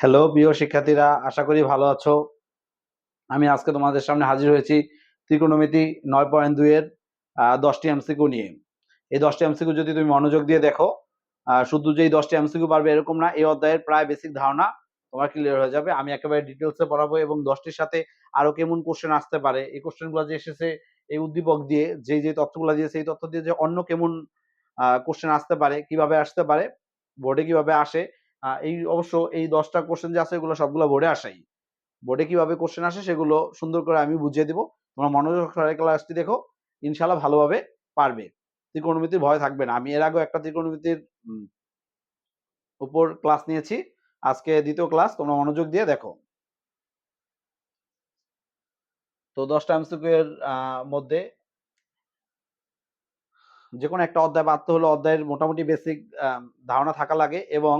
Hello প্রিয় শিক্ষার্থীরা, আশা করি ভালো আছো। আমি আজকে তোমাদের সামনে হাজির হয়েছি ত্রিকোণমিতি নয় পয়েন্ট দুইয়ের দশটি এমসিকিউ নিয়ে। এই দশটি এমসিকিউ যদি তুমি মনোযোগ দিয়ে দেখো শুধু যে এই দশটি এমসিকিউ পারবে এরকম না, এই অধ্যায়ের প্রায় বেসিক ধারণা তোমার ক্লিয়ার হয়ে যাবে। আমি একেবারে ডিটেলসে পড়াবো এবং দশটির সাথে আরও কেমন কোশ্চেন আসতে পারে। এই কোশ্চেনগুলো যে এসেছে, এই উদ্দীপক দিয়ে, যে যে তথ্যগুলো দিয়েছে, এই তথ্য দিয়ে যে অন্য কেমন কোশ্চেন আসতে পারে, কীভাবে আসতে পারে বোর্ডে কীভাবে আসে এই অবশ্য এই দশটা কোশ্চেন যে আছে, এগুলো সবগুলো বোর্ডে আসাই। বোর্ডে কীভাবে কোশ্চেন আসে, সেগুলো সুন্দর করে আমি বুঝিয়ে দেবো। তোমরা মনোযোগ সহকারে ক্লাসটি দেখো ইনশাল্লাহ ভালোভাবে পারবে। ত্রিকোণমিতির ভয় থাকবে না। আমি এর আগেও একটা ত্রিকোণমিতির উপর ক্লাস নিয়েছি। আজকে দ্বিতীয় ক্লাস তোমরা মনোযোগ দিয়ে দেখো। তো দশটা এমসিকিউ এর মধ্যে যে কোনো একটা অধ্যায় বাড়তে হলো অধ্যায়ের মোটামুটি বেসিক ধারণা থাকা লাগে এবং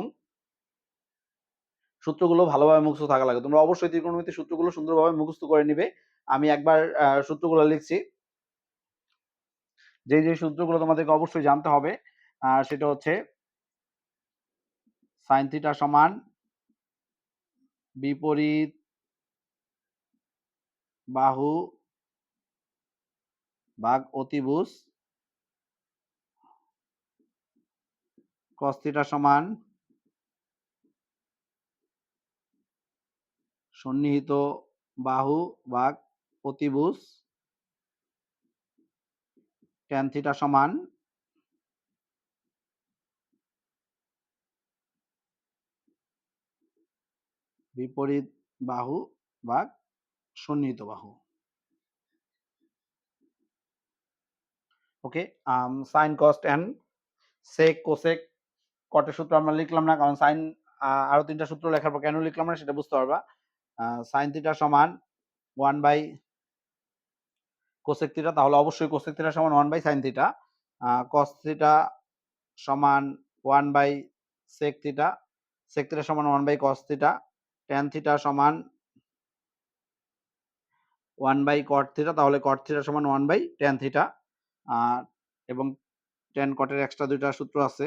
সূত্রগুলো ভালোভাবে মুখস্থ থাকা লাগে। তোমরা অবশ্যই ত্রিকোণমিতির সূত্রগুলো সুন্দরভাবে মুখস্থ করে নিবে। আমি একবার সূত্রগুলো লিখছি। যে যে সূত্রগুলো তোমাদেরকে অবশ্যই জানতে হবে সেটা হচ্ছে সাইন থিটা সমান বিপরীত বাহু ভাগ অতিভুজ থিটা সমান সন্নিহিত বাহু ভাগ অতিভুজ, tan থিটা সমান বিপরীত বাহু ভাগ সন্নিহিত বাহু। Okay sine cos and sec cosec কটের সূত্র আমরা লিখলাম না, কারণ সাইন আরও তিনটা সূত্র লেখার পর কেন লিখলাম না সেটা বুঝতে পারবা। সাইন থিটা সমান ওয়ান বাই কোসেক থিটা তাহলে অবশ্যই কোসেক থিটা সমান one by sine theta cos theta সমান one by sec theta sec theta সমান one by cos theta tan theta সমান ওয়ান বাই কট থিটা তাহলে কট থিটা সমান one by tan theta এবং tan কটের extra দুইটা সূত্র আছে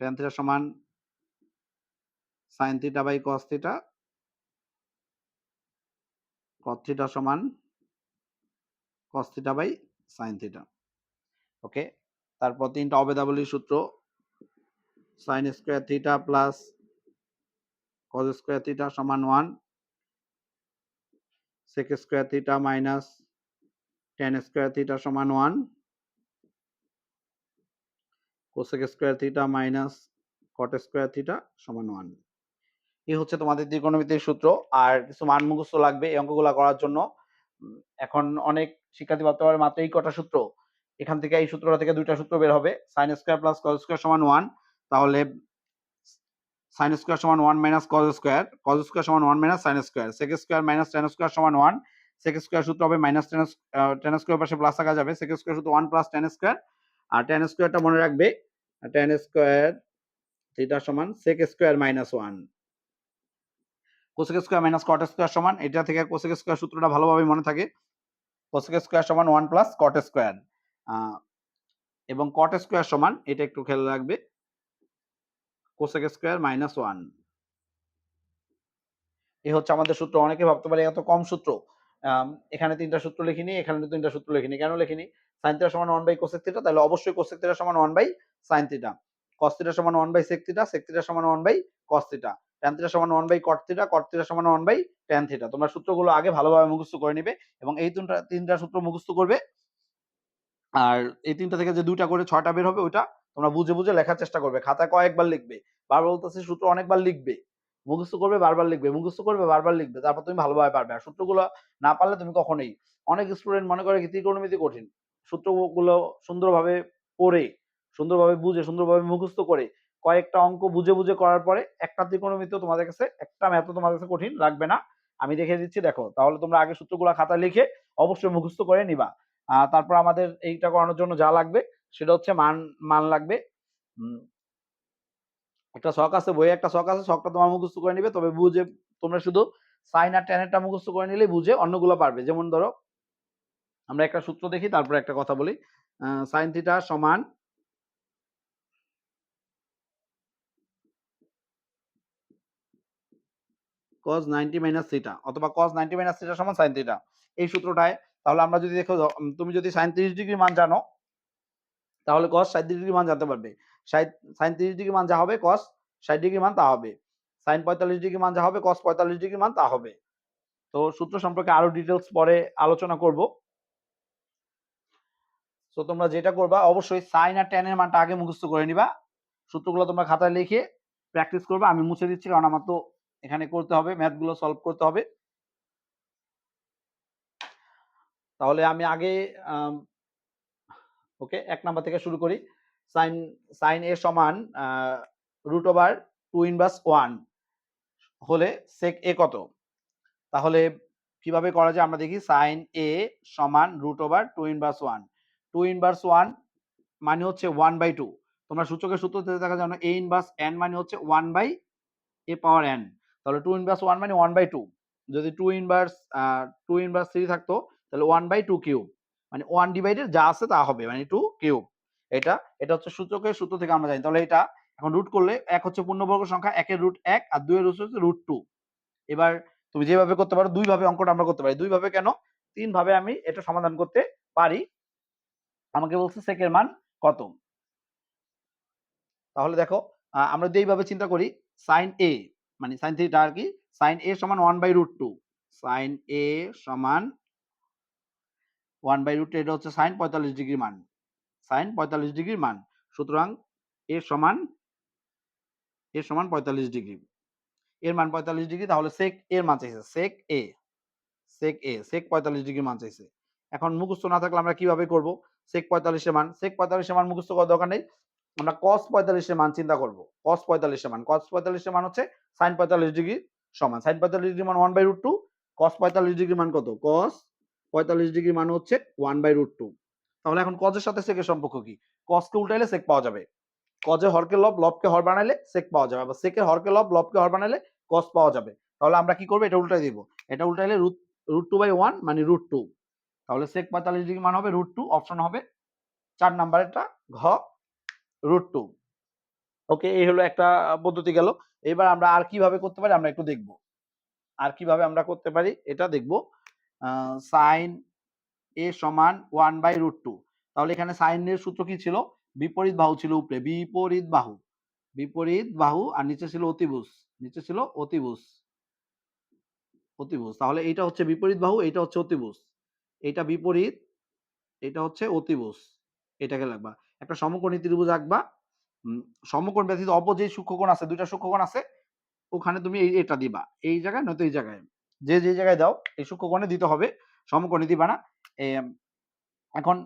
ট্যান থিটা সমান sine theta by cos theta cot theta সমান cos theta by sine theta okay, তারপর তিনটা অবেদাবলীর সূত্র sine square theta plus cos square theta সমান one sec square theta minus tan square theta সমান one cosec square theta minus cot square theta সমান one এই হচ্ছে তোমাদের ত্রিকোণমিতির সূত্র। আর কিছু মান মুখস্থ লাগবে এই অঙ্কগুলো করার জন্য। এখন অনেক শিক্ষার্থী ভাবতে পারে মাত্র এই কটা সূত্র। এখান থেকে এই সূত্রটা থেকে দুইটা সূত্র বের হবে। Sine square plus cos square সমান ওয়ান তাহলে সাইন স্কোয়ার সমান one minus cos square cos square সমান one minus sine square sec square minus tan square সমান ওয়ান সেক স্কোয়ার সূত্র হবে মাইনাস টেন টেন স্কোয়ার পাশে প্লাস থাকা যাবে। সেক স্কোয়ার সূত্র ওয়ান প্লাস টেন স্কোয়ার আর টেন স্কোয়ারটা মনে রাখবে টেন স্কোয়ার থিটা সমান sec square minus one cosec square minus cot square সমান, এটা থেকে কোসেক স্কোয়ার সূত্রটা ভালোভাবে মনে থাকে। কোসেক স্কোয়ার সমান ওয়ান প্লাস কট স্কোয়ার এবং কট স্কোয়ার সমান, এটা একটু খেয়াল রাখবে। কোসেক স্কোয়ার মাইনাস ওয়ান এই হচ্ছে আমাদের সূত্র, অনেকে ভাবতে পারে এত কম সূত্র। এখানে তিনটা সূত্র লিখিনি, এখানে তিনটা সূত্র লিখিনি। কেন লিখিনি? সাইন থিটা সমান ওয়ান বাই কোসেক থিটা তাহলে অবশ্যই কোসেক থিটা সমান one by sine theta cos theta সমান one by sec theta sec theta সমান one by cos theta tan theta সমান one by cot theta cot theta সমান one by tan theta তোমরা সূত্রগুলো আগে ভালোভাবে মুখস্থ করে নিবে এবং এই তিনটা তিনটা সূত্র মুখস্থ করবে। আর এই তিনটা থেকে যে দুইটা করে ছয়টা বের হবে, ওইটা তোমরা বুঝে বুঝে লেখার চেষ্টা করবে। খাতায় কয়েকবার লিখবে। বারবার বলতেছি, সূত্র অনেকবার লিখবে। মুখস্থ করবে, বারবার লিখবে। মুখস্থ করবে, বারবার লিখবে। তারপর তুমি ভালোভাবে পারবে। আর সূত্রগুলো না পারলে তুমি কখনোই, অনেক স্টুডেন্ট মনে করে ত্রিকোণমিতি কঠিন। সূত্রগুলো সুন্দরভাবে পড়ে, সুন্দরভাবে বুঝে, সুন্দরভাবে মুখস্থ করে কয়েকটা অঙ্ক বুঝে বুঝে করার পরে একটা ত্রিকোণমিতি তোমাদের কাছে, একটা ম্যাথ তোমাদের কাছে কঠিন, লাগবে না। আমি দেখে দিচ্ছি, দেখো, তাহলে তোমরা আগে সূত্রগুলো খাতা লিখে অবশ্যই মুখস্থ করে নিবা। তারপর আমাদের এইটা করানোর জন্য যা লাগবে, সেটা হচ্ছে মান মান লাগবে। একটা শখ আছে, বইয়ে একটা শখ আছে, শখটা তোমার মুখস্থ করে নিবে, তবে বুঝে, তোমরা শুধু সাইন আর ট্যানেরটা মুখস্থ করে নিলেই বুঝে অন্যগুলো পারবে। যেমন ধরো, আমরা একটা সূত্র দেখি, তারপরে একটা কথা বলি। সাইন থিটা সমান cos 90 মাইনাস থিটা অথবা cos 90 মাইনাস থিটা সমান sin থিটা এই সূত্রটায়, তাহলে আমরা যদি দেখো তুমি যদি sin 30 ডিগ্রি মান জানো, তাহলে cos 60 ডিগ্রি মান জানতে পারবে। sin 30 ডিগ্রি মান যা হবে cos 60 ডিগ্রি মান তা হবে। sin 45 ডিগ্রি মান যা হবে, cos 45 ডিগ্রি মান তা হবে। তো সূত্র সম্পর্কে আরও ডিটেলস পরে আলোচনা করব। তো তোমরা যেটা করবা, অবশ্যই সাইন আর ট্যান এর মানটা আগে মুখস্থ করে নিবা। সূত্রগুলো তোমরা খাতায় লিখে প্র্যাকটিস করবে। আমি মুছে দিচ্ছি, কারণ আমার তো এখানে করতে হবে ম্যাথগুলো সলভ করতে হবে। তাহলে আমি আগে ওকে, এক নাম্বার থেকে শুরু করি। সাইন সাইন এ সমান root over two inverse one হলে সেক এ কত? তাহলে কীভাবে করা যায় আমরা দেখি সাইন এ সমান root over two inverse one two inverse one মানে হচ্ছে ওয়ান বাই টু তোমরা সূচকের সূত্রতে দেখা জানো এ ইনভার্স এন মানে হচ্ছে one by A power N তাহলে টু ইনভার্স ওয়ান মানে ওয়ান বাই টু যদি two inverse two inverse three থাকতো, তাহলে ওয়ান বাই টু কিউব মানে ওয়ান ডিভাইডেড যা আছে তা হবে মানে টু কিউব এটা এটা হচ্ছে সূচকের সূত্র থেকে আমরা জানি। তাহলে এটা এখন রুট করলে এক হচ্ছে পূর্ণবর্গ সংখ্যা, একের রুট এক, আর দুইয়ের রুট হচ্ছে রুট টু এবার তুমি যেভাবে করতে পারো দুই ভাবে অঙ্কটা আমরা করতে পারি। দুই ভাবে কেন? তিন ভাবে আমি এটা সমাধান করতে পারি। আমাকে বলছে সেকের মান কত? তাহলে দেখো আমরা যদি এইভাবে চিন্তা করি সাইন এ মানে সাইন থিটা আর কি? সাইন এ সমান one by root two sine A সমান ওয়ান বাই রুট এটা হচ্ছে সাইন পঁয়তাল্লিশ ডিগ্রি মান। সাইন পঁয়তাল্লিশ ডিগ্রির মান। সুতরাং এ সমান এ সমান পঁয়তাল্লিশ ডিগ্রি এর মান পঁয়তাল্লিশ ডিগ্রি তাহলে সেক এর মান চাইছে। সেক এ সেক এ সেক পঁয়তাল্লিশ ডিগ্রি মান চাইছে। এখন মুখস্থ না থাকলে আমরা কীভাবে করব? সেক পঁয়তাল্লিশের মান। সেক পঁয়তাল্লিশের মান মুখস্থ করার দরকার নেই। আমরা কস পঁয়তাল্লিশের মান চিন্তা করব। কস পঁয়তাল্লিশের মান। কস পঁয়তাল্লিশের মান হচ্ছে সাইন পঁয়তাল্লিশ ডিগ্রি সমান। সাইন পঁয়তাল্লিশ ডিগ্রি মান one by root two cos পঁয়তাল্লিশ ডিগ্রি মান কত? কস পঁয়তাল্লিশ ডিগ্রি মান হচ্ছে ওয়ান বাই রুট টু তাহলে এখন কজের সাথে সেকের সম্পর্ক কি? কসকে উল্টাইলে সেক পাওয়া যাবে। কজের হরকে লব লবকে হর বানাইলে সেক পাওয়া যাবে। আবার সেকের হরকে লব লবকে হর বানাইলে কস পাওয়া যাবে। তাহলে আমরা কি করব? এটা উল্টাই দিব। এটা উল্টাইলে root root two by one মানে রুট টু তাহলে সেক পঁয়তাল্লিশ ডিগ্রি মান হবে রুট টু অপশন হবে চার নাম্বারেরটা ঘ রুট টু ওকে, এই হলো একটা পদ্ধতি গেল। এবার আমরা আর কীভাবে করতে পারি আমরা একটু দেখব। আর কীভাবে আমরা করতে পারি এটা দেখব। সাইন এ সমান ওয়ান বাই রুট টু তাহলে এখানে সাইন সাইনের সূত্র কি ছিল? বিপরীত বাহু ছিল উপরে। বিপরীত বাহু। বিপরীত বাহু আর নিচে ছিল অতিভুজ। নিচে ছিল অতিভুজ। অতিভুজ। তাহলে এটা হচ্ছে বিপরীত বাহু এটা হচ্ছে অতিভুজ। এটা বিপরীত এটা হচ্ছে অতিভুজ। এটাকে লাগবা। একটা সমকোণী ত্রিভুজ আঁকবা। সমকোণ ব্যতীত অপর যে সূক্ষ্মকোণ আছে, দুইটা সূক্ষ্মকোণ আছে, ওখানে তুমি এই, এটা দিবা। এই জায়গায় নয়তো এই জায়গায়। যে যে জায়গায় দাও, এই সূক্ষ্মকোণে দিতে হবে, সমকোণে দিবা না। এখন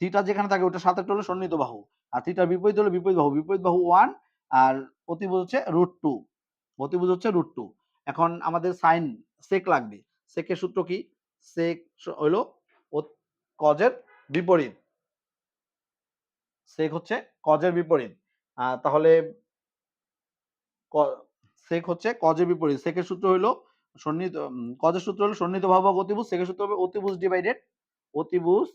থিটা যেখানে থাকে ওটা একটা হলো সন্নিহিত বাহু। আর থিটার বিপরীত হলো বিপরীত বাহু। বিপরীত বাহু ওয়ান, আর অতিভুজ হচ্ছে রুট টু। অতিভুজ হচ্ছে রুট টু। এখন আমাদের সাইন সেক লাগবে। সেকের সূত্র কি? সেক হলো কজের বিপরীত। সেক হচ্ছে কজের বিপরীত। তাহলে সেক হচ্ছে কজের বিপরীত। সেকের সূত্র হলো সন্নিহিত কজের সূত্র হলো সন্নিহিত ভাগ অতিভুজ। সেকের সূত্র হবে অতিভুজ ডিভাইডেড অতিভুজ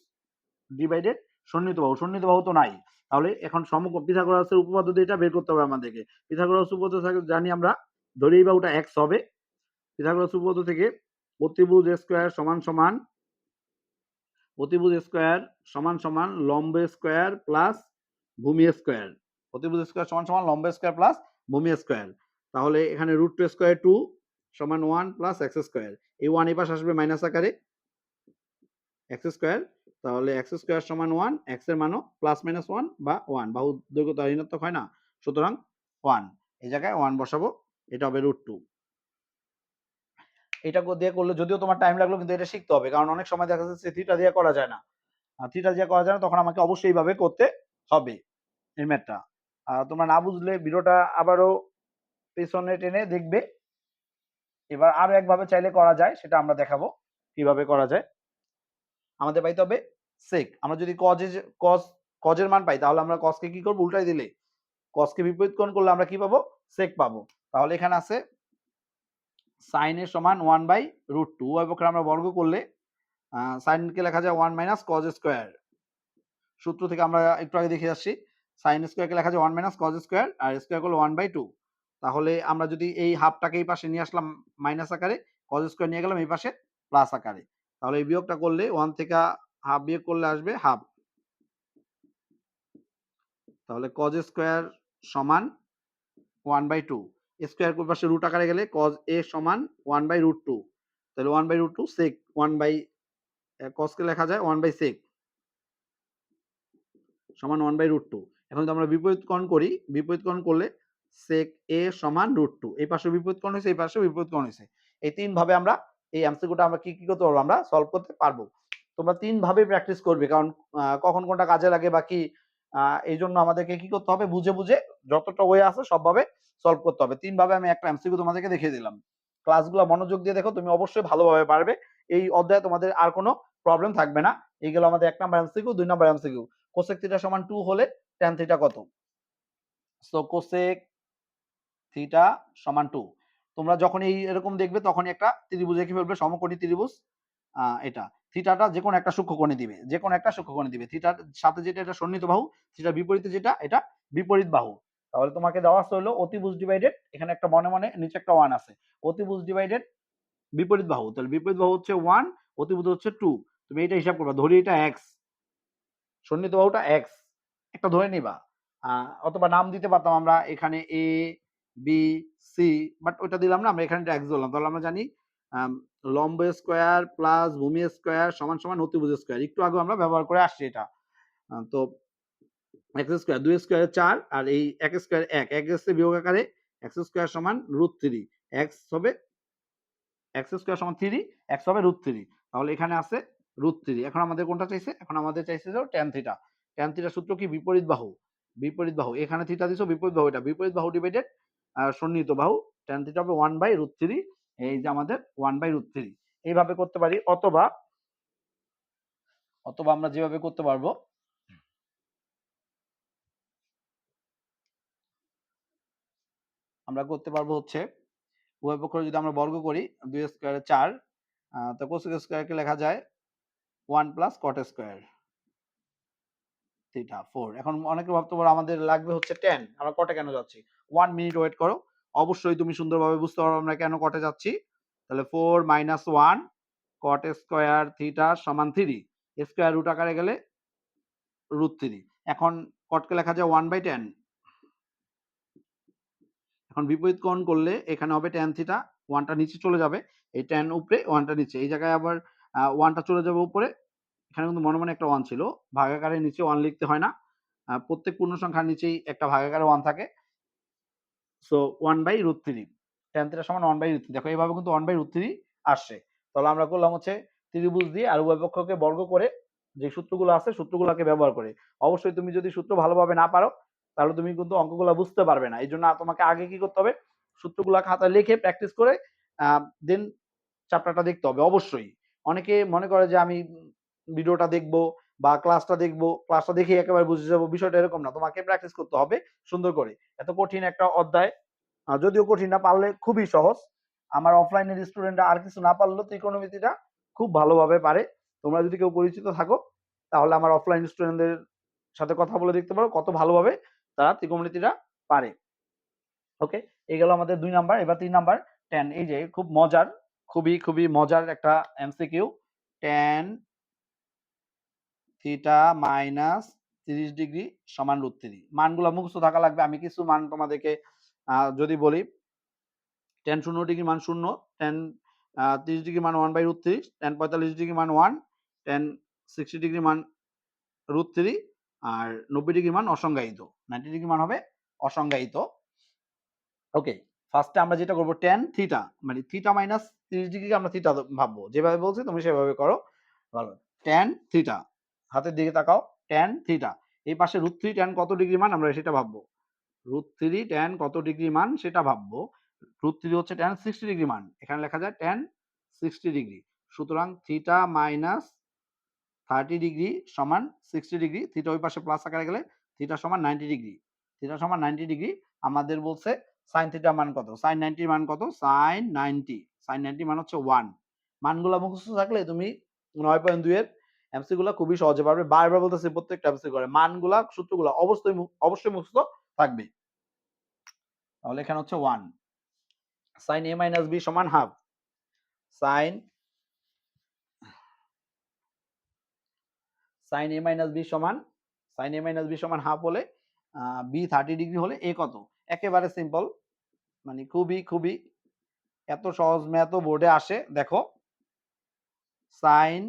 ডিভাইডেড সন্নিহিত বাহু। সন্নিহিত বাহু তো নাই। তাহলে এখন সমকোণ পিথাগোরাসের উপপাদ্য দিয়ে এটা বের করতে হবে আমাদেরকে। পিথাগোরাস উপপাদ্য থেকে জানি আমরা ধরি এই বাহুটা এক্স হবে। পিথাগোরাস উপপাদ্য থেকে অতিভুজ স্কোয়ার সমান সমান অতিভুজ স্কোয়ার সমান সমান লম্ব স্কোয়ার প্লাস ভূমি স্কোয়ার। অতিভুজ স্কোয়ার সমান সমান লম্ব স্কোয়ার প্লাস ভূমি স্কোয়ার। তাহলে এখানে রুট টু স্কোয়ার টু সমান ওয়ান প্লাস এক্স স্কোয়ার এই ওয়ান এই পাশে আসবে মাইনাস আকারে। এক্স স্কোয়ার তাহলে এক্স স্কোয়ার সমান ওয়ান এক্সের মানও প্লাস মাইনাস ওয়ান বা ওয়ান বাহু দৈর্ঘ্য তো ঋণাত্মক হয় না, সুতরাং ওয়ান এই জায়গায় ওয়ান বসাবো, এটা হবে রুট টু এটা দিয়ে করলে যদিও তোমার টাইম লাগল কিন্তু এটা শিখতে হবে। কারণ অনেক সময় দেখা যাচ্ছে থিটা দিয়ে করা যায় না। থিটা দিয়ে করা যায় না তখন আমাকে অবশ্যই এইভাবে করতে হবে এই ম্যাথটা তোমরা না বুঝলে ভিডিওটা আবারও পেছনে টেনে দেখবে। এবার আরও একভাবে চাইলে করা যায়, সেটা আমরা দেখাবো কীভাবে করা যায়। আমাদের পাইতে হবে সেক আমরা যদি কজে কজ কজের মান পাই, তাহলে আমরা কজকে কি করব? উল্টাই দিলে। কজকে বিপরীত কোণ করলে আমরা কি পাবো? সেক পাবো। তাহলে এখানে আছে সাইনের সমান ওয়ান বাই রুট টু উভয় পক্ষে আমরা বর্গ করলে সাইনকে লেখা যায় ওয়ান মাইনাস কজ স্কোয়ার সূত্র থেকে আমরা একটু আগে দেখে আসছি সাইন স্কোয়ারকে লেখা যায় ওয়ান মাইনাস কজ স্কোয়ার আর স্কোয়ার করলে ওয়ান বাই টু তাহলে আমরা যদি এই হাফটাকে এই পাশে নিয়ে আসলাম মাইনাস আকারে কজ স্কোয়ার নিয়ে গেলাম এই পাশে প্লাস আকারে। তাহলে এই বিয়োগটা করলে ওয়ান থেকে হাফ বিয়োগ করলে আসবে হাফ তাহলে কজ স্কোয়ার সমান ওয়ান বাই টু স্কোয়ার পাশে রুট আকারে গেলে কজ এ সমান ওয়ান বাই রুট টু তাহলে one by root two sec one by কজকে লেখা যায় ওয়ান বাই সেক সমান ওয়ান বাই রুট টু এখন যদি আমরা বিপরীতকরণ করি, বিপরীতকরণ করলে সেক এ সমান রুট টু এই পাশে বিপরীতকরণ হয়েছে, এই পাশে বিপরীতকরণ হয়েছে। এই তিন ভাবে আমরা এই এমসিকিউটা আমরা কি কি করতে পারব আমরা সলভ করতে পারব। তোমরা তিন ভাবে প্র্যাকটিস করবে, কারণ কখন কোনটা কাজে লাগে বা কি এই জন্য আমাদেরকে কি করতে হবে? বুঝে বুঝে যতটা ওয়ে আছে সবভাবে সলভ করতে হবে। তিন ভাবে আমি একটা এমসিকিউ তোমাদেরকে দেখিয়ে দিলাম। ক্লাসগুলো মনোযোগ দিয়ে দেখো, তুমি অবশ্যই ভালোভাবে পারবে। এই অধ্যায়ে তোমাদের আর কোনো প্রবলেম থাকবে না। এইগুলো আমাদের এক নাম্বার এমসিকিউ দুই নাম্বার এমসিকিউ কোসেক থিটা সমান টু হলে ট্যান থিটা কত? সো কোসেক থিটা সমান টু তোমরা যখন এই এরকম দেখবে, তখনই একটা ত্রিভুজ এঁকে ফেলবে, সমকোণী ত্রিভুজ। এটা। থিটাটা যে কোনো একটা সূক্ষ্মকোণে দিবে। যে কোনো একটা সূক্ষ্মকোণে দিবে। থিটার সাথে যেটা, এটা সন্নিহিত বাহু, থিটার বিপরীতে যেটা, এটা বিপরীত বাহু। তাহলে তোমাকে দেওয়া আছে হলো অতিভুজ ডিভাইডেড এখানে একটা মনে মনে, নিচে একটা ওয়ান আছে। অতিভুজ ডিভাইডেড বিপরীত বাহু। তাহলে বিপরীত বাহু হচ্ছে ওয়ান অতিভুজ হচ্ছে টু তুমি এটা হিসাব করবা, ধরি এটা এক্স সন্নিহিত বাহুটা এক্স একটা ধরে নিবা। অথবা নাম দিতে পারতাম আমরা এখানে এ বি সি বাট ওটা দিলাম না, আমরা এখানে এক্স ধরলাম। তাহলে আমরা জানি লম্ব স্কোয়ার প্লাস ভূমি স্কোয়ার সমান সমান অতিভুজ স্কোয়ার। একটু আগে আমরা ব্যবহার করে আসছি এটা। তো এক্স স্কোয়ার দুই স্কোয়ার চার আর এই এক স্কোয়ার এক। এক এসে বিয়োগ আকারে এক্স স্কোয়ার সমান রুট থ্রি এক্স হবে এক্স স্কোয়ার সমান থ্রি এক্স হবে রুট থ্রি তাহলে এখানে আছে রুট থ্রি এখন আমাদের কোনটা চাইছে? এখন আমাদের চাইছে যে ট্যান থিটা ট্যান থিটা সূত্র কি? বিপরীত বাহু। বিপরীত বাহু। এখানে থিটা দিছো, বিপরীত বাহু এটা। বিপরীত বাহু ডিভাইডেড সন্নিহিত বাহু। ট্যান থিটা হবে ওয়ান বাই রুট থ্রি এই যে আমাদের ওয়ান বাই রুট থ্রি এইভাবে করতে পারি, অথবা অথবা আমরা যেভাবে করতে পারব, আমরা করতে পারব হচ্ছে, উভয় পক্ষ যদি আমরা বর্গ করি, দুই স্কোয়ারে চার তো কোসেক স্কোয়ারকে লেখা যায় one plus cot square theta four এখন অনেকে ভাবতে পারো আমাদের লাগবে হচ্ছে টেন আমরা কটে কেন যাচ্ছি? ওয়ান মিনিট ওয়েট করো। অবশ্যই তুমি সুন্দরভাবে বুঝতে পারো আমরা কেন কটে যাচ্ছি। তাহলে four minus one cot square theta সমান থ্রি স্কোয়ার রুট আকারে গেলে রুট থ্রি এখন কটকে লেখা যায় ওয়ান বাই টেন এখন বিপরীত কোণ করলে এখানে হবে টেন থিটা ওয়ানটা নিচে চলে যাবে, এই টেন উপরে ওয়ানটা নিচে। এই জায়গায় আবার ওয়ানটা চলে যাবে উপরে, এখানে কিন্তু মনে মনে একটা ওয়ান ছিল। ভাগাকারের নিচে ওয়ান লিখতে হয় না। প্রত্যেক পূর্ণ সংখ্যার নিচেই একটা ভাগাকারে ওয়ান থাকে। So one by root three tan theta সমান ওয়ান বাই রুট থ্রি দেখো, এইভাবে কিন্তু ওয়ান বাই রুট থ্রি আসছে। তাহলে আমরা করলাম হচ্ছে ত্রিভুজ দিয়ে আর উভয় পক্ষকে বর্গ করে যে সূত্রগুলো আছে, সূত্রগুলোকে ব্যবহার করে। অবশ্যই তুমি যদি সূত্র ভালোভাবে না পারো, তাহলে তুমি কিন্তু অঙ্কগুলো বুঝতে পারবে না। এই জন্য তোমাকে আগে কি করতে হবে, সূত্রগুলো খাতায় লিখে প্র্যাকটিস করে দেন চ্যাপ্টারটা দেখতে হবে, অবশ্যই। অনেকে মনে করে যে আমি ভিডিওটা দেখব বা ক্লাসটা দেখব ক্লাসটা দেখে একেবারে বুঝে যাব, বিষয়টা এরকম না। তোমাকে প্র্যাকটিস করতে হবে সুন্দর করে। এত কঠিন একটা অধ্যায়। যদিও কঠিন না, পারলে খুবই সহজ। আমার অফলাইনের স্টুডেন্টরা আর কিছু না পারলেও ত্রিকোণমিতিটা খুব ভালোভাবে পারে। তোমরা যদি কেউ পরিচিত থাকো, তাহলে আমার অফলাইন স্টুডেন্টদের সাথে কথা বলে দেখতে পারো কত ভালোভাবে তারা ত্রিকোণমিতিটা পারে। ওকে এই গেল আমাদের দুই নাম্বার এবার তিন নাম্বার টেন এই যে, খুব মজার, খুবই খুবই মজার একটা এমসিকিউ টেন থিটা মাইনাস তিরিশ ডিগ্রি সমান রুট থ্রি মানগুলো মুখস্থ থাকা লাগবে। আমি কিছু মান তোমাদেরকে যদি বলি টেন শূন্য ডিগ্রি মান শূন্য টেন তিরিশ ডিগ্রি মান one by root three tan পঁয়তাল্লিশ ডিগ্রি মান ওয়ান টেন সিক্সটি ডিগ্রি মান রুট থ্রি আর নব্বই ডিগ্রি মান অসংজ্ঞায়িত। নাইনটি ডিগ্রি মান হবে অসংজ্ঞায়িত। ওকে ফার্স্টে আমরা যেটা করব টেন থিটা মানে থিটা মাইনাস তিরিশ ডিগ্রি আমরা থিটা ভাববো। যেভাবে বলছি, তুমি সেভাবে করো। ভালো। টেন থিটা হাতের দিকে তাকাও টেন থিটা এই পাশে রুট থ্রি টেন কত ডিগ্রি মান আমরা সেটা ভাববো। রুট থ্রি টেন কত ডিগ্রি মান সেটা ভাববো। রুট থ্রি হচ্ছে টেন সিক্সটি ডিগ্রি মান। এখানে লেখা যায় টেন সিক্সটি ডিগ্রি সুতরাং থিটা মাইনাস থার্টি ডিগ্রি সমান সিক্সটি ডিগ্রি থিটা ওই পাশে প্লাস আকারে গেলে থিটা সমান নাইনটি ডিগ্রি থিটা সমান নাইনটি ডিগ্রি আমাদের বলছে সাইন থিটা মান কত? সাইন নাইনটির মান কত? সাইন নাইনটি সাইন নাইনটি মান হচ্ছে ওয়ান মানগুলো মুখস্থ থাকলে তুমি নয় পয়েন্ট দুই এর এমসি গুলা খুবই সহজে পারবে। বারবার বলতেছি, প্রত্যেকটা এমসি করে। মানগুলা, সূত্রগুলা অবশ্যই অবশ্যই মুখস্থ থাকবে। তাহলে এখানে হচ্ছে one sine A minus B সমান half sine sine A minus B সমান সাইন এ মাইনাস বি সমান হাফ হলে বি থার্টি ডিগ্রি হলে এ কত? একেবারে সিম্পল মানে খুবই খুবই, এত সহজ ম্যাথ বোর্ডে আসে। দেখো সাইন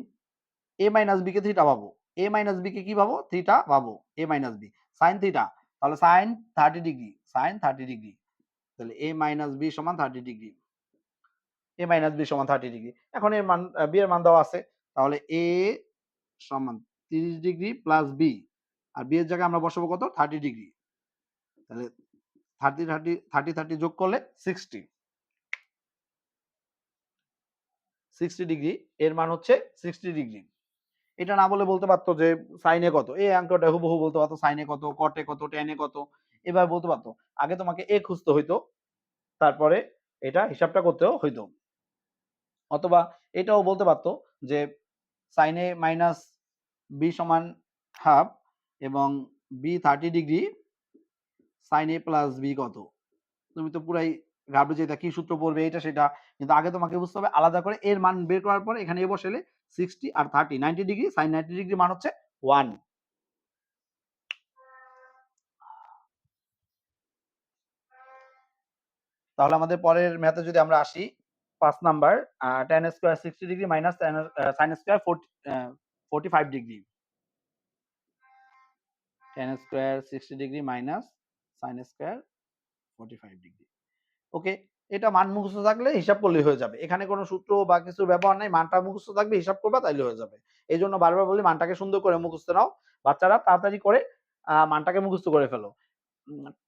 এ মাইনাস বি কে থিটা পাবো। এ মাইনাস বি কে কি পাবো? থিটা পাবো। A minus B sine theta তাহলে sine thirty degree sine thirty degree তাহলে এ মাইনাস বি সমান thirty degree A minus B সমান থার্টি ডিগ্রি এখন এর মান বি এর মান দেওয়া আছে। তাহলে এ সমান তিরিশ ডিগ্রি প্লাস বি আর বি এর জায়গায় আমরা বসাবো কত? থার্টি ডিগ্রি তাহলে থার্টি থার্টি থার্টি থার্টি যোগ করলে সিক্সটি সিক্সটি ডিগ্রি এর মান হচ্ছে সিক্সটি ডিগ্রি এটা না বলে বলতে পারতো যে সাইনে কত। এই অঙ্কটা হুবহু বলতে পারতো সাইনে কত কটে কত টেনে কত, এভাবে বলতে পারতো। আগে তোমাকে এ খুঁজতে হইতো, তারপরে এটা হিসাবটা করতেও হইতো। অথবা এটাও বলতে পারতো যে সাইনে মাইনাস বি সমান হাফ এবং বি থার্টি ডিগ্রি সাইনে প্লাস বি কত। তুমি তো পুরাই ঘাবড়ে যেটা কি সূত্র পড়বে, এটা সেটা। কিন্তু আগে তোমাকে বুঝতে হবে, আলাদা করে এর মান বের করার পর এখানে এ বসালে সিক্সটি আর thirty ninety degree sine ninety degree মান হচ্ছে ওয়ান তাহলে আমাদের পরের ম্যাথে যদি আমরা আসি, পাঁচ number tan square sixty degree minus sine square forty five degree tan square sixty degree minus sine square forty five degree okay? এটা মান মুখস্থ থাকলে হিসাব করলেই হয়ে যাবে। এখানে কোনো সূত্র বা কিছু ব্যবহার নাই, মানটা মুখস্থ থাকবে হিসাব করবা, তাইলে হয়ে যাবে। এই জন্য বারবার বলি, মানটাকে সুন্দর করে মুখস্থ নাও। বাচ্চারা, তাড়াতাড়ি করে মানটাকে মুখস্থ করে ফেলো।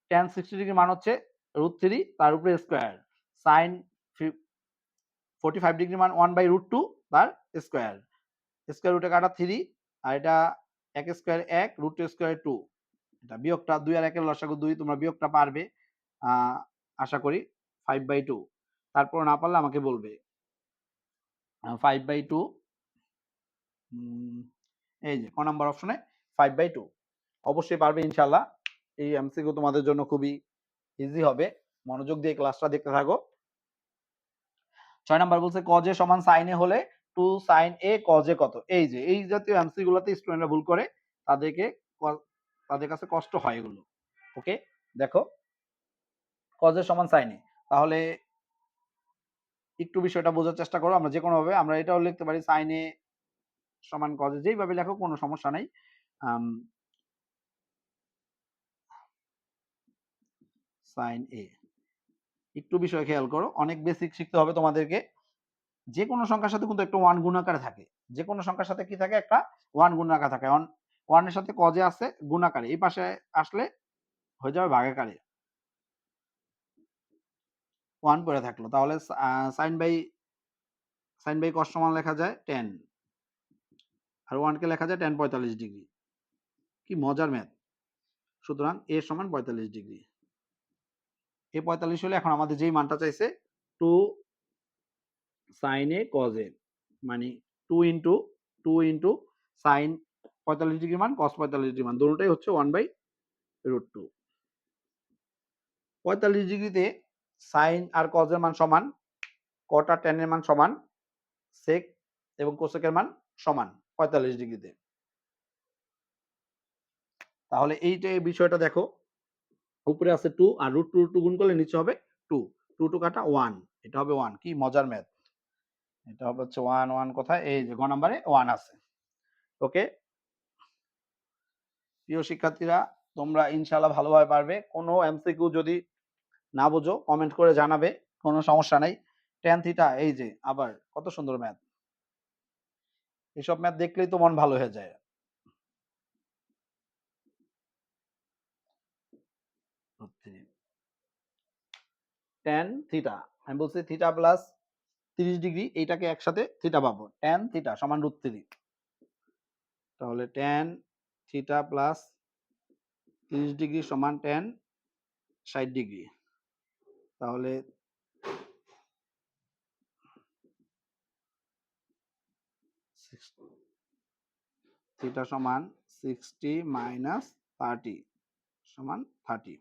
টেন সিক্সটি ডিগ্রি মান হচ্ছে রুট থ্রি তার উপরে square sine forty five degree মান ওয়ান বাই রুট টু তার স্কোয়ার স্কোয়ার রুটে কাটা থ্রি আর এটা এক স্কোয়ার এক রুট টু স্কোয়ার টু এটা বিয়োগটা দুই আর একের লসাগু দুই, তোমরা বিয়োগটা পারবে। আশা করি ফাইভ বাই টু তারপর না পারলে আমাকে বলবে। ফাইভ বাই টু এই যে, ক নাম্বার অপশনে ফাইভ বাই টু অবশ্যই পারবে ইনশাল্লাহ এই এমসিকিউ তোমাদের জন্য খুবই ইজি হবে। মনোযোগ দিয়ে ক্লাসটা দেখতে থাকো। ছয় নাম্বার বলছে কজে সমান সাইনে হলে টু সাইন এ কজে কত? এই যে, এই জাতীয় এমসি গুলোতে স্টুডেন্টরা ভুল করে, তাদেরকে তাদের কাছে কষ্ট হয় এগুলো। ওকে দেখো কজের সমান সাইনে তাহলে একটু বিষয়টা বোঝার চেষ্টা করো। আমরা যে কোনো ভাবে আমরা এটাও লিখতে পারি সাইনে সমান কজে যেইভাবে লেখো কোনো সমস্যা নাই। সাইন এ একটু বিষয় খেয়াল করো, অনেক বেসিক শিখতে হবে তোমাদেরকে। যে কোনো সংখ্যার সাথে কিন্তু একটা ওয়ান গুণাকার থাকে। যে কোনো সংখ্যার সাথে কি থাকে? একটা ওয়ান গুণাকার থাকে। ওয়ানের সাথে কজে আছে, গুণাকারে। এই পাশে আসলে হয়ে যাবে ভাগাকারে। ওয়ান পরে থাকল। তাহলে sine by sine by cos সমান লেখা যায় টেন আর ওয়ানকে লেখা যায় টেন পঁয়তাল্লিশ ডিগ্রি কি মজার ম্যাথ সুতরাং এ সমান পঁয়তাল্লিশ ডিগ্রি এ পঁয়তাল্লিশ হলে এখন আমাদের যেই মানটা চাইছে two sine A cos A মানে two into two into sine পঁয়তাল্লিশ ডিগ্রি মান কস পঁয়তাল্লিশ ডিগ্রি মান। দুটোটাই হচ্ছে ওয়ান বাই রুট টু পঁয়তাল্লিশ ডিগ্রিতে সাইন আর কজের মান সমান? কটা টেনের মান সমান? সেক এবং কোসেকের মান সমান, পঁয়তাল্লিশ ডিগ্রিতে। তাহলে এইটা এই বিষয়টা দেখো। উপরে আছে টু আর রুট টু টু গুণ করলে নিচে হবে টু টু টু কাটা ওয়ান এটা হবে ওয়ান কি মজার ম্যাথ এটা হবে হচ্ছে ওয়ান ওয়ান কোথায়? এই যে, গ নাম্বারে ওয়ান আছে। ওকে প্রিয় শিক্ষার্থীরা, তোমরা ইনশাল্লাহ ভালোভাবে পারবে। কোনো এমসিকিউ যদি না বোঝো কমেন্ট করে জানাবে, কোনো সমস্যা নাই। টেন থিটা এই যে, আবার, কত সুন্দর ম্যাথ এসব ম্যাথ দেখলেই তো মন ভালো হয়ে যায়। টেন থিটা আমি বলছি থিটা প্লাস তিরিশ ডিগ্রি এইটাকে একসাথে থিটা পাবো। টেন থিটা সমান রুট থ্রি তাহলে টেন থিটা প্লাস তিরিশ ডিগ্রি সমান টেন ষাট ডিগ্রি তাহলে থিটা সমান সিক্সটি মাইনাস থার্টি সমান থার্টি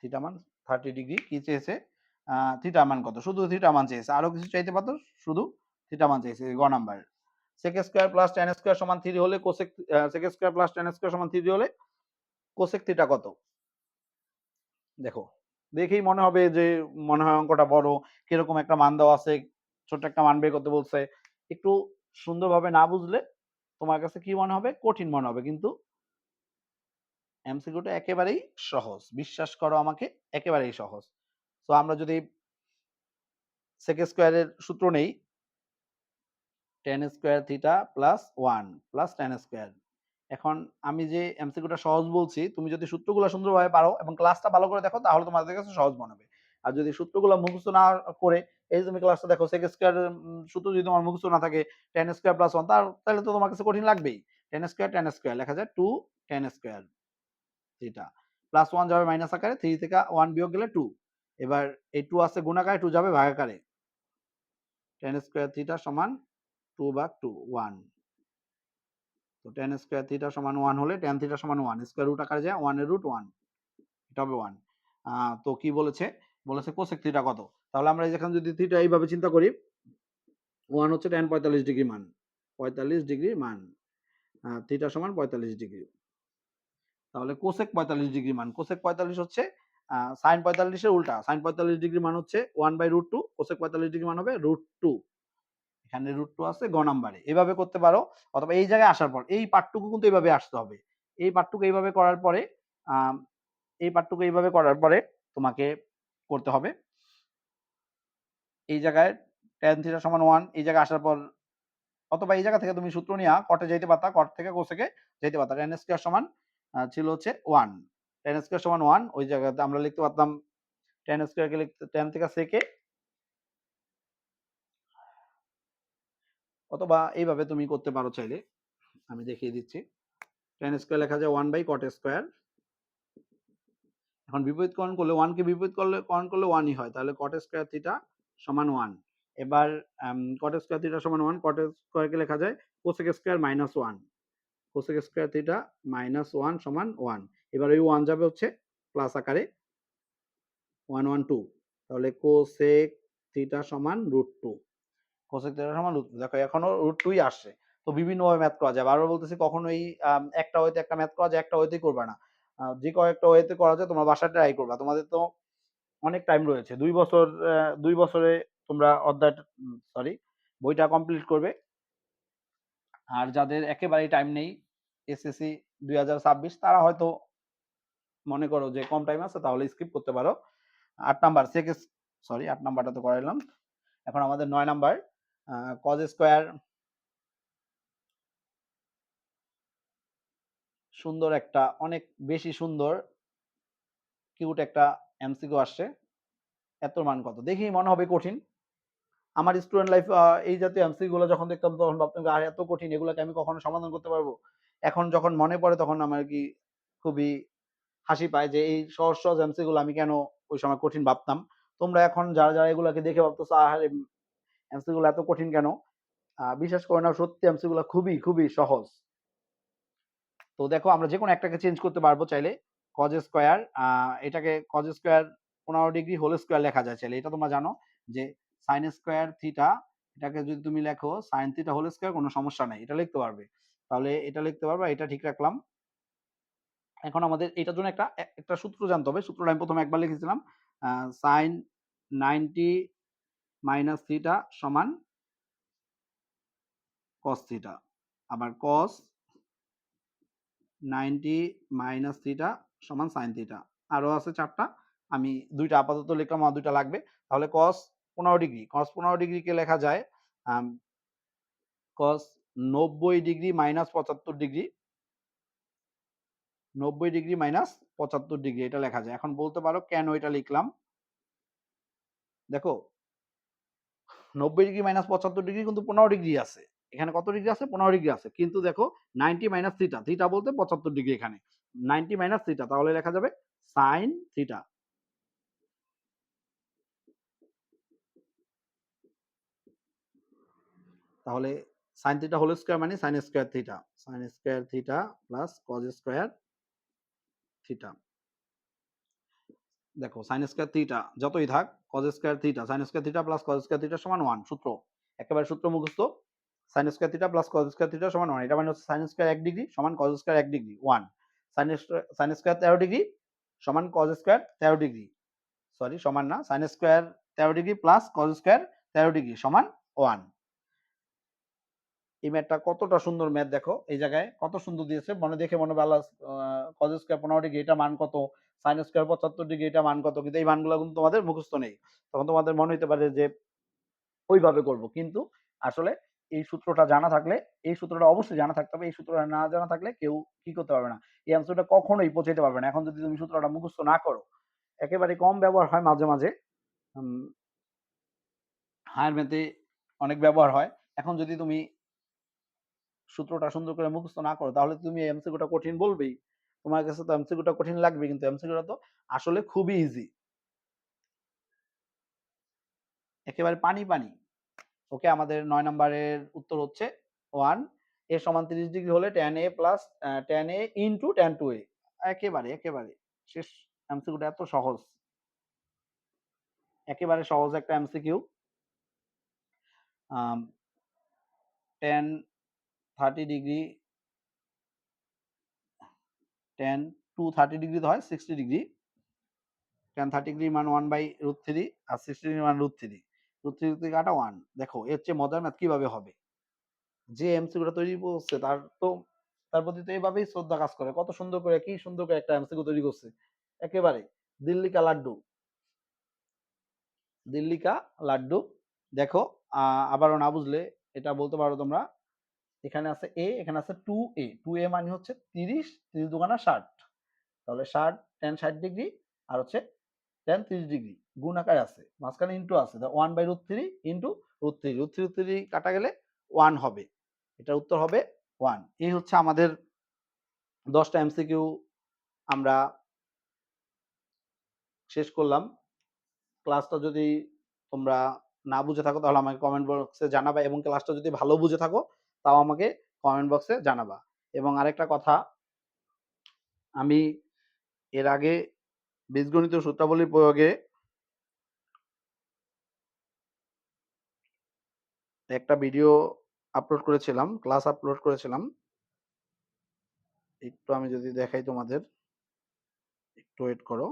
থিটা মান থার্টি ডিগ্রি কি চেয়েছে? থিটা মান কত? শুধু থিটা মান চেয়েছে। আরও কিছু চাইতে পারতো? শুধু থিটা মান চেয়েছে গ number sec square plus tan square সমান থ্রি হলে cosec sec square plus tan square সমান থ্রি হলে কোসেক থিটা কত? দেখো দেখেই মনে হবে যে, মনে হয় অঙ্কটা বড়। কীরকম একটা মান দেওয়া আছে, ছোট্ট একটা মান বের করতে বলছে। একটু সুন্দরভাবে না বুঝলে তোমার কাছে কি মনে হবে? কঠিন মনে হবে। কিন্তু এমসিকিউটা একেবারেই সহজ। বিশ্বাস করো আমাকে, একেবারেই সহজ। তো আমরা যদি সেক স্কোয়ারের সূত্র নেই tan square theta plus one plus tan square এখন আমি যে এমসিকিউটা সহজ বলছি, তুমি যদি সূত্রগুলো সুন্দরভাবে পারো এবং ক্লাসটা ভালো করে দেখো, তাহলে তোমাদের কাছে সহজ মনে হবে। আর যদি সূত্রগুলো মুখস্থ না করে, এই তুমি ক্লাসটা দেখো সেক স্কোয়ার সূত্র যদি তোমার মুখস্থ না থাকে টেন স্কোয়ার প্লাস ওয়ান তার, তাহলে তো তোমার কাছে কঠিন লাগবেই। টেন স্কোয়ার টেন স্কোয়ার লেখা যায় two tan square theta plus one যাবে মাইনাস আকারে থ্রি থেকে ওয়ান বিয়োগ গেলে টু এবার এই টু আছে গুণাকারে টু যাবে ভাগাকারে। টেন স্কোয়ার থিটা সমান টু ভাগ টু ওয়ান তো টেন স্কোয়ার থিটা সমান ওয়ান হলে টেন থিটা সমান ওয়ান স্কোয়ার রুট আকারে যায় ওয়ানের রুট ওয়ান এটা হবে ওয়ান তো কি বলেছে? বলেছে কোসেক থিটা কত? তাহলে আমরা যেখানে যদি থিটা এইভাবে চিন্তা করি ওয়ান হচ্ছে টেন পঁয়তাল্লিশ ডিগ্রি মান, পঁয়তাল্লিশ ডিগ্রি মান থিটা সমান পঁয়তাল্লিশ ডিগ্রি। তাহলে কোসেক পঁয়তাল্লিশ ডিগ্রি মান কোসেক পঁয়তাল্লিশ হচ্ছে সাইন পঁয়তাল্লিশের উল্টা সাইন পঁয়তাল্লিশ ডিগ্রি মান হচ্ছে one by root two cosec পঁয়তাল্লিশ ডিগ্রি মান হবে রুট টু এখানে রুট টু আছে, গ নাম্বারে এভাবে করতে পারো, অথবা এই জায়গায় আসার পর, এই পার্টটুকু কিন্তু এইভাবে আসতে হবে। এই পার্টটুকু এইভাবে করার পরে এই পার্টটুকু এইভাবে করার পরে তোমাকে করতে হবে। এই জায়গায় টেন থিটা সমান ওয়ান এই জায়গায় আসার পর, অথবা এই জায়গা থেকে তুমি সূত্র নিয়ে কটে যাইতে পারতা কট থেকে কোসেকে যাইতে পারতা। টেন স্কোয়ার সমান ছিল হচ্ছে ওয়ান টেন স্কোয়ার সমান ওয়ান ওই জায়গাতে আমরা লিখতে পারতাম টেন স্কোয়ারকে লিখতে টেন থেকে সেকে অথবা এইভাবে তুমি করতে পারো চাইলে। আমি দেখিয়ে দিচ্ছি। টেন স্কোয়ার লেখা যায় ওয়ান বাই কট স্কোয়ার এখন বিপরীতকরণ করলে ওয়ানকে বিপরীতকরণ করণ করলে ওয়ানই হয়। তাহলে কট স্কোয়ার থিটা সমান ওয়ান এবার কট স্কোয়ার থিটা সমান ওয়ান কট স্কোয়ারকে লেখা যায় cosec square minus one cosec square theta minus one সমান ওয়ান এবার ওই ওয়ান যাবে হচ্ছে প্লাস আকারে ওয়ান ওয়ান টু তাহলে কোসেক থিটা সমান রুট টু কোসেক থিটা সমান রুট দেখো এখনও রুট টুই আসছে। তো বিভিন্নভাবে ম্যাথ করা যায়। বারবার বলতেছি, কখনোই একটা ওয়েতে একটা ম্যাথ করা যায়, একটা ওয়েতেই করবে না। যে কয়েকটা ওয়েতে করা যায়, তোমরা বাসায় ট্রাই করবা। তোমাদের তো অনেক টাইম রয়েছে। দুই বছর দুই বছরে তোমরা অধ্যায় সরি বইটা কমপ্লিট করবে। আর যাদের একেবারেই টাইম নেই এসএসসি দুই হাজার ছাব্বিশ, তারা হয়তো মনে করো যে কম টাইম আছে, তাহলে স্কিপ করতে পারো। আট নাম্বার সেকেন্ড সরি আট নাম্বারটা তো করাইলাম। এখন আমাদের নয় নাম্বার কজ স্কোয়ার সুন্দর একটা, অনেক বেশি সুন্দর কিউট একটা এমসিকিউ আসছে। এত মান কত? দেখি মনে হবে কঠিন। আমার স্টুডেন্ট লাইফ এই জাতীয় এমসি গুলো যখন দেখতাম তখন ভাবতাম আর, এত কঠিন, এগুলোকে আমি কখনো সমাধান করতে পারব? এখন যখন মনে পড়ে তখন আমার কি খুবই হাসি পায় যে, এই সহজ সহজ এমসি গুলো আমি কেন ওই সময় কঠিন ভাবতাম? তোমরা এখন যারা যারা এগুলাকে দেখে ভাবতেছো, আহারে এমসি গুলো এত কঠিন কেন? বিশ্বাস করে না, সত্যি এমসি গুলো খুবই খুবই সহজ। তো দেখো, আমরা যে কোনো একটাকে চেঞ্জ করতে পারব চাইলে। কজ স্কোয়ার এটাকে কজ স্কোয়ার পনেরো ডিগ্রি হোল স্কোয়ার লেখা যায় চাইলে। এটা তোমরা জানো যে সাইন স্কোয়ার থিটা এটাকে যদি তুমি লেখো সাইন থিটা হোল স্কোয়ার কোনো সমস্যা নাই। এটা লিখতে পারবে। তাহলে এটা লিখতে পারবে, এটা ঠিক রাখলাম। এখন আমাদের এটার জন্য একটা একটা সূত্র জানতে হবে। সূত্রটা আমি প্রথমে একবার লিখেছিলাম। সাইন নাইনটি মাইনাস থিটা সমান কস থিটা আবার কস নাইনটি মাইনাস থিটা সমান সাইন থিটা আরও আছে চারটা। আমি দুইটা আপাতত লিখলাম, আমার দুইটা লাগবে। তাহলে কস পনেরো ডিগ্রি। কস পনেরো ডিগ্রিকে লেখা যায় কস নব্বই ডিগ্রি মাইনাস পঁচাত্তর ডিগ্রি। নব্বই ডিগ্রি মাইনাস পঁচাত্তর ডিগ্রি, এটা লেখা যায়। এখন বলতে পারো কেন এটা লিখলাম? দেখো নব্বই ডিগ্রি মাইনাস পঁচাত্তর ডিগ্রি কিন্তু পনেরো ডিগ্রি আছে। এখানে কত ডিগ্রি আছে? পনেরো ডিগ্রি আছে। কিন্তু দেখো নাইনটি মাইনাস থিটা থিটা বলতে পঁচাত্তর ডিগ্রি এখানে। নাইনটি মাইনাস থিটা তাহলে লেখা যাবে সাইন থিটা তাহলে সাইন থিটা হোল স্কোয়ার মানে sine square theta sine square theta plus cos square theta দেখো সাইন স্কয়ার থিটা যতই থাক cos square theta sine square theta plus cos square theta সমান one সূত্র। একেবারে সূত্র মুখস্থ। Sine square theta plus cos square theta সমান one এটা মানে হচ্ছে সাইন স্কয়ার 1 ডিগ্রি সমান কজ স্কয়ার এক degree 1 sine sine square 13 degree সমান কজ স্কয়ার 13 ডিগ্রি সরি সমান না sine square 13 degree plus cos square 13 degree সমান 1 এই ম্যাথটা কতটা সুন্দর ম্যাথ দেখো, এই জায়গায় কত সুন্দর দিয়েছে। মনে দেখে মনে ভালো কজ স্কয়ার পনেরো ডিগ্রি, এটা মান কত? সাইন স্কয়ার পঁচাত্তর ডিগ্রি, এটা মান কত? কিন্তু এই মানগুলো কিন্তু তোমাদের মুখস্থ নেই। তখন তোমাদের মনে হতে পারে যে ওইভাবে করব। কিন্তু আসলে এই সূত্রটা জানা থাকলে, এই সূত্রটা অবশ্যই জানা থাকতে হবে। এই সূত্রটা না জানা থাকলে কেউ কি করতে পারবে না। এই অ্যান্সারটা কখনোই পৌঁছাতে পারবে না। এখন যদি তুমি সূত্রটা মুখস্থ না করো, একেবারে কম ব্যবহার হয় মাঝে মাঝে হায়ার ম্যাথে অনেক ব্যবহার হয়। এখন যদি তুমি সূত্রটা সুন্দর করে মুখস্থ না করো, তাহলে তুমি এমসিকিউটা কঠিন বলবেই। তোমার কাছে তো এমসিকিউটা কঠিন লাগবে কিন্তু এমসিকিউটা তো আসলে খুবই ইজি একেবারে পানি পানি। ওকে, আমাদের নয় নম্বরের উত্তর হচ্ছে ওয়ান এ সমান তিরিশ ডিগ্রি হলে tan A plus tan A into tan two A একেবারে একেবারে। শেষ এমসিকিউটা এত সহজ। একেবারে সহজ একটা MCQ tan thirty degree tan two thirty degree হয় sixty degree tan thirty degree মান ওয়ান বাই রুট থ্রি আর সিক্সটি ডিগ্রি মান রুট থ্রি রুট থ্রি থেকে কাটা ওয়ান দেখো, এর চেয়ে মজার ম্যাথ কীভাবে হবে? যে এমসিকিউটা তৈরি করছে, তার তো, তার প্রতি তো এইভাবেই শ্রদ্ধা কাজ করে। কত সুন্দর করে, কি সুন্দর করে একটা এমসিকিউ তৈরি করছে। একেবারে দিল্লি কা লাড্ডু। দিল্লি কা লাড্ডু। দেখো আবারও না বুঝলে এটা বলতে পারো তোমরা এখানে আছে এ এখানে আছে টু এ টু এ মানে হচ্ছে তিরিশ তিরিশ দুগানা ষাট। তাহলে ষাট টেন ষাট ডিগ্রি আর হচ্ছে টেন তিরিশ ডিগ্রি। গুণ আকারে আছে, মাঝখানে ইন্টু আছে। One by root three into root three root three three কাটা গেলে ওয়ান হবে। এটার উত্তর হবে ওয়ান এই হচ্ছে আমাদের দশটা এমসিকিউ আমরা শেষ করলাম। ক্লাসটা যদি তোমরা না বুঝে থাকো, তাহলে আমাকে কমেন্ট বক্সে জানাবা এবং ক্লাসটা যদি ভালো বুঝে থাকো তাও আমাকে কমেন্ট বক্সে জানাবা। এবং আরেকটা কথা, আমি এর আগে বীজগণিত সূত্রাবলীর প্রয়োগে একটা ভিডিও আপলোড করেছিলাম ক্লাস আপলোড করেছিলাম। একটু আমি যদি দেখাই তোমাদের, একটু ওয়েট করো।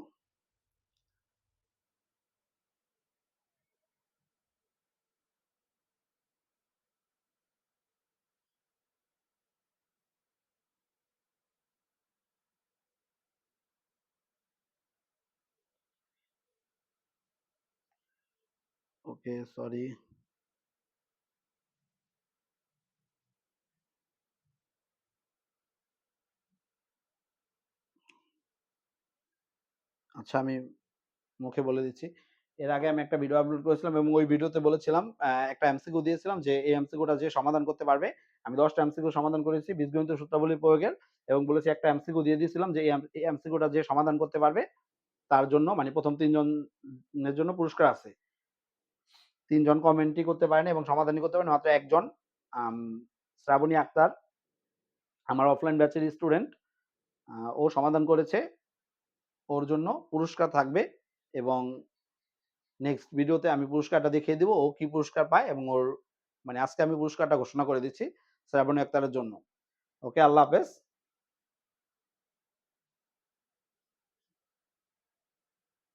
ওকে সরি আচ্ছা আমি মুখে বলে দিচ্ছি। এর আগে আমি একটা ভিডিও আপলোড করেছিলাম এবং ওই ভিডিওতে বলেছিলাম একটা এমসিকিউ দিয়েছিলাম যে এই এমসিকিউটা যে সমাধান করতে পারবে। আমি দশটা এমসিকিউ সমাধান করেছি, বীজগণিত সূত্রাবলী প্রয়োগের এবং বলেছি একটা এমসিকিউ দিয়ে দিয়েছিলাম যে এই এমসিকিউটা যে সমাধান করতে পারবে, তার জন্য মানে প্রথম তিনজনের জন্য পুরস্কার আছে। তিনজন কমেন্টই করতে পারেন এবং সমাধানই করতে পারেন মাত্র একজন শ্রাবণী আক্তার, আমার অফলাইন ব্যাচের স্টুডেন্ট ও সমাধান করেছে, ওর জন্য পুরস্কার থাকবে এবং নেক্সট ভিডিওতে আমি পুরস্কারটা দেখিয়ে দিব, ও কি পুরস্কার পায় এবং ওর মানে আজকে আমি পুরস্কারটা ঘোষণা করে দিচ্ছি শ্রাবণী আক্তারের জন্য। ওকে আল্লাহ হাফেজ।